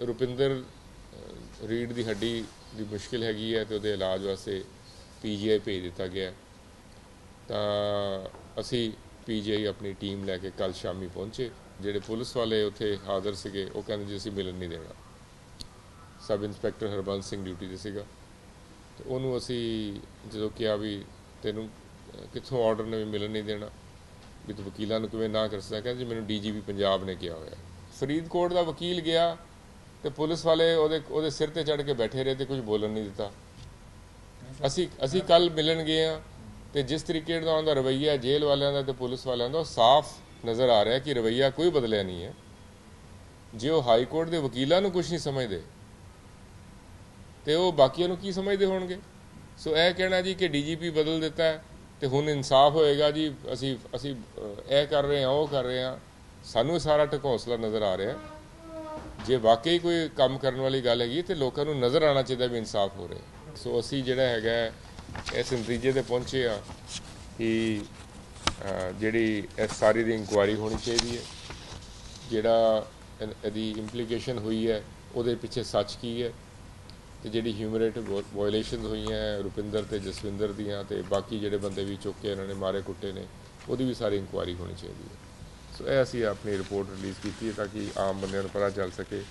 ਰੁਪਿੰਦਰ ਰੀੜ ਦੀ ਹੱਡੀ ਦੀ ਮੁਸ਼ਕਿਲ ਹੈਗੀ ਹੈ ਤੇ ਉਹਦੇ ਇਲਾਜ ਵਾਸਤੇ ਪੀਜੀਆਈ ਭੇਜ ਦਿੱਤਾ ਗਿਆ ਤਾਂ ਅਸੀਂ ਪੀਜੀਆਈ ਆਪਣੀ ਟੀਮ ਲੈ ਕੇ ਕੱਲ ਸ਼ਾਮੀ ਪਹੁੰਚੇ, ਜਿਹੜੇ ਪੁਲਿਸ ਵਾਲੇ ਉੱਥੇ ਹਾਜ਼ਰ ਸੀਗੇ, ਉਹ ਕਹਿੰਦੇ ਜੀ ਅਸੀਂ ਮਿਲਣ ਨਹੀਂ ਦੇਣਾ। Sub inspector Harbans Singh duty ਤੇ ਸੀਗਾ। ਤੇ ਉਹਨੂੰ ਅਸੀਂ ਜਦੋਂ ਕਿਹਾ ਵੀ ਤੈਨੂੰ ਕਿੱਥੋਂ ਆਰਡਰ ਨੇ ਵੀ ਮਿਲਣ ਨਹੀਂ ਦੇਣਾ, ਵੀ ਤੂੰ ਵਕੀਲਾਂ ਨੂੰ ਕਿਵੇਂ ਨਾ ਕਰ ਸਕਦਾ, ਕਹਿੰਦਾ ਜੀ ਮੈਨੂੰ ਡੀਜੀਪੀ ਪੰਜਾਬ ਨੇ ਕਿਹਾ ਹੋਇਆ। ਫਰੀਦਕੋਟ ਦਾ ਵਕੀਲ ਗਿਆ ਤੇ ਪੁਲਿਸ ਵਾਲੇ ਉਹਦੇ ਉਹਦੇ ਸਿਰ ਤੇ ਚੜ ਕੇ ਬੈਠੇ ਰਹੇ ਤੇ ਕੁਝ ਬੋਲਣ ਨਹੀਂ ਦਿੱਤਾ। ਅਸੀਂ ਅਸੀਂ ਕੱਲ ਮਿਲਣ ਗਏ ਆ ਤੇ ਜਿਸ ਤਰੀਕੇ ਦਾ ਉਹਨਾਂ ਦਾ ਰਵਈਆ ਜੇਲ੍ਹ ਵਾਲਿਆਂ ਦਾ ਤੇ ਪੁਲਿਸ ਵਾਲਿਆਂ ਦਾ, ਉਹ ਸਾਫ਼ ਨਜ਼ਰ ਆ ਰਿਹਾ ਕਿ ਰਵਈਆ ਕੋਈ ਬਦਲਿਆ ਨਹੀਂ ਹੈ। ਜੇ ਉਹ ਹਾਈ ਕੋਰਟ ਦੇ ਵਕੀਲਾਂ ਨੂੰ ਕੁਝ ਨਹੀਂ ਸਮਝਦੇ, ਤੇ ਉਹ ਬਾਕੀਆਂ ਨੂੰ ਕੀ ਸਮਝਦੇ ਹੋਣਗੇ? ਸੋ ਇਹ ਕਹਿਣਾ ਜੀ ਕਿ ਡੀਜੀਪੀ ਬਦਲ ਦਿੱਤਾ ਹੈ ਤੇ ਹੁਣ ਇਨਸਾਫ ਹੋਏਗਾ ਜੀ, ਅਸੀਂ ਅਸੀਂ ਇਹ ਕਰ ਰਹੇ ਹਾਂ, ਉਹ ਕਰ ਰਹੇ ਹਾਂ। ਸਾਨੂੰ ਸਾਰਾ ਟਕੌਸਲਾ ਨਜ਼ਰ ਆ ਰਿਹਾ। ਜੇ ਵਾਕਈ ਕੋਈ ਕੰਮ ਕਰਨ ਵਾਲੀ ਗੱਲ ਹੈਗੀ, ਤੇ ਲੋਕਾਂ ਨੂੰ ਨਜ਼ਰ ਆਉਣਾ ਚਾਹੀਦਾ ਵੀ ਇਨਸਾਫ ਹੋ ਰਿਹਾ। ਸੋ ਅਸੀਂ ਜਿਹੜਾ ਹੈਗਾ, ਇਸ ਨਤੀਜੇ ਤੇ ਪਹੁੰਚੇ ਆ ਕਿ ਜਿਹੜੀ ਇਸ ਸਾਰੀ ਦੀ ਇਨਕੁਆਇਰੀ ਹੋਣੀ ਚਾਹੀਦੀ ਹੈ। ਜਿਹੜਾ ਇਹਦੀ ਇੰਪਲੀਕੇਸ਼ਨ ਹੋਈ ਹੈ, ਉਹਦੇ ਪਿੱਛੇ ਸੱਚ ਕੀ ਹੈ? ਤੇ ਜਿਹੜੀ ਹਿਊਮਨ ਵਾਇਲੇਸ਼ਨਸ ਹੋਈਆਂ, ਰੁਪਿੰਦਰ ਤੇ ਜਸਵਿੰਦਰ ਦੀਆਂ ਤੇ ਬਾਕੀ ਜਿਹੜੇ ਬੰਦੇ ਵੀ ਚੁੱਕ ਕੇ ਇਹਨਾਂ ਨੇ ਮਾਰੇ ਕੁੱਟੇ ਨੇ, ਉਹਦੀ ਵੀ ਸਾਰੀ ਇਨਕੁਆਇਰੀ ਹੋਣੀ ਚਾਹੀਦੀ ਹੈ। ਸੋ ਇਹ ਅਸੀਂ ਆਪਣੀ ਰਿਪੋਰਟ ਰਿਲੀਜ਼ ਕੀਤੀ ਹੈ ਤਾਂ ਕਿ ਆਮ ਬੰਦਿਆਂ ਨੂੰ ਪਤਾ ਚੱਲ ਸਕੇ